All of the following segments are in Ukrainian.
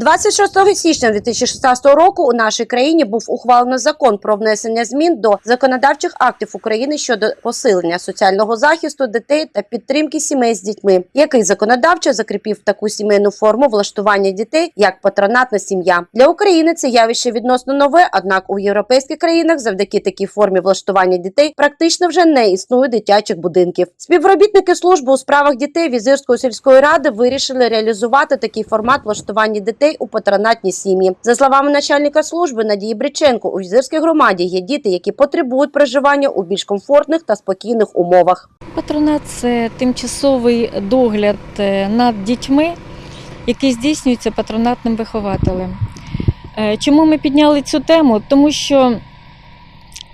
26 січня 2016 року у нашій країні був ухвалено закон про внесення змін до законодавчих актів України щодо посилення соціального захисту дітей та підтримки сімей з дітьми, який законодавчо закріпив таку сімейну форму влаштування дітей як патронатна сім'я. Для України це явище відносно нове, однак у європейських країнах завдяки такій формі влаштування дітей практично вже не існує дитячих будинків. Співробітники служби у справах дітей Візирської сільської ради вирішили реалізувати такий формат влаштування дітей у патронатні сім'ї. За словами начальника служби Надії Бриченко, у Візирській громаді є діти, які потребують проживання у більш комфортних та спокійних умовах. Патронат це тимчасовий догляд е, над дітьми, який здійснюється патронатним вихователем. Е, Чому ми підняли цю тему? Тому що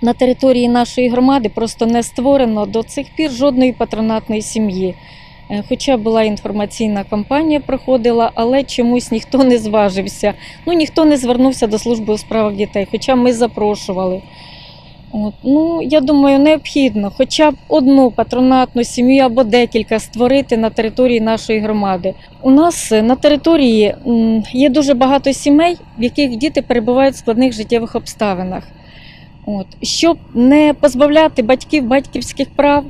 на території нашої громади просто не створено до цих пір жодної патронатної сім'ї. Е, Хоча була інформаційна кампанія, проходила, але чомусь ніхто не зважився. Ну ніхто не звернувся до служби у справах дітей, хоча ми запрошували. От, ну, я думаю, необхідно хоча б одну патронатну сім'ю або декілька створити на території нашої громади. У нас е, на території є дуже багато сімей, в яких діти перебувають в складних життєвих обставинах. От. Щоб не позбавляти батьків батьківських прав,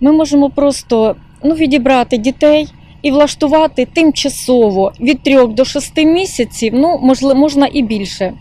ми можемо просто ну, відібрати дітей і влаштувати тимчасово від 3 до 6 місяців, ну, можливо, можна і більше.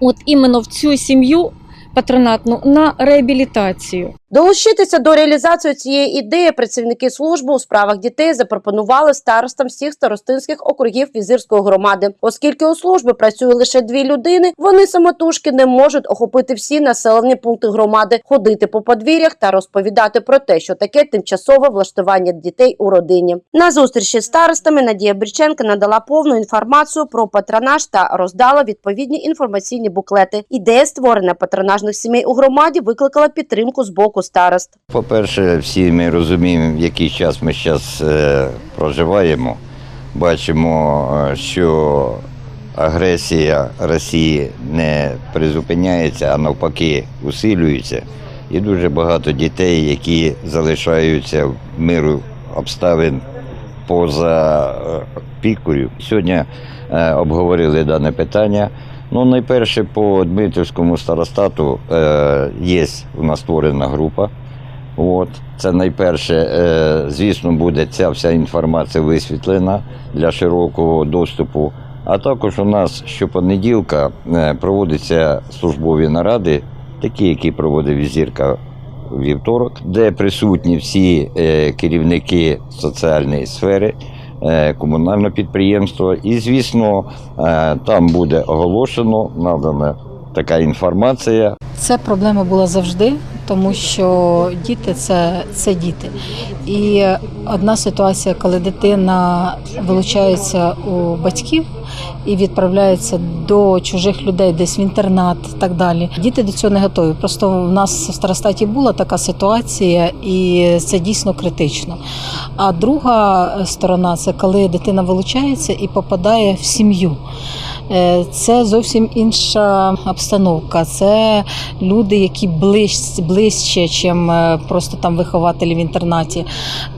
От іменно в цю сім'ю патронатну на реабілітацію. Долучитися до реалізації цієї ідеї працівники служби у справах дітей запропонували старостам всіх старостинських округів візирської громади, оскільки у служби працює лише дві людини. Вони самотужки не можуть охопити всі населені пункти громади, ходити по подвір'ях та розповідати про те, що таке тимчасове влаштування дітей у родині. На зустрічі з старостами Надія Бріченка надала повну інформацію про патронаж та роздала відповідні інформаційні буклети. Ідея створення патронажних сімей у громаді викликала підтримку з боку старост. По-перше, всі ми розуміємо, в який час ми зараз проживаємо. Бачимо, е, що агресія Росії не призупиняється, а навпаки усилюється. І дуже багато дітей, які залишаються в миру обставин поза е, пікою. Сьогодні е, обговорили дане питання. Ну, найперше по Дмитрівському старостату е, є у нас створена група. От. Це найперше, е, звісно, буде ця вся інформація висвітлена для широкого доступу. А також у нас щопонеділка е, проводяться службові наради, такі, які проводить візірка вівторок, де присутні всі е, керівники соціальної сфери, е, підприємство. І, звісно, е, там буде оголошено, надана така інформація. Це проблема була завжди, тому що діти це, це діти. І одна ситуація, коли дитина вилучається у батьків і відправляється до чужих людей, десь в інтернат і так далі. Діти до цього не готові. Просто в нас в старостаті була така ситуація, і це дійсно критично. А друга сторона це коли дитина вилучається і попадає в сім'ю. Е, Це зовсім інша обстановка. Це люди, які ближче, ближче, ніж просто там вихователі в інтернаті.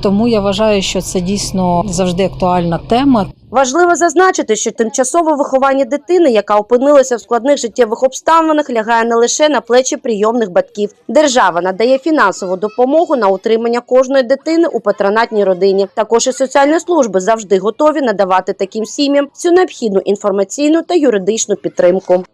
Тому я вважаю, що це дійсно завжди актуальна тема. Важливо зазначити, що тимчасове виховання дитини, яка опинилася в складних життєвих обставинах, лягає не лише на плечі прийомних батьків. Держава надає фінансову допомогу на утримання кожної дитини у патронатній родині. Також і соціальні служби завжди готові надавати таким сім'ям всю необхідну інформаційну та юридичну підтримку.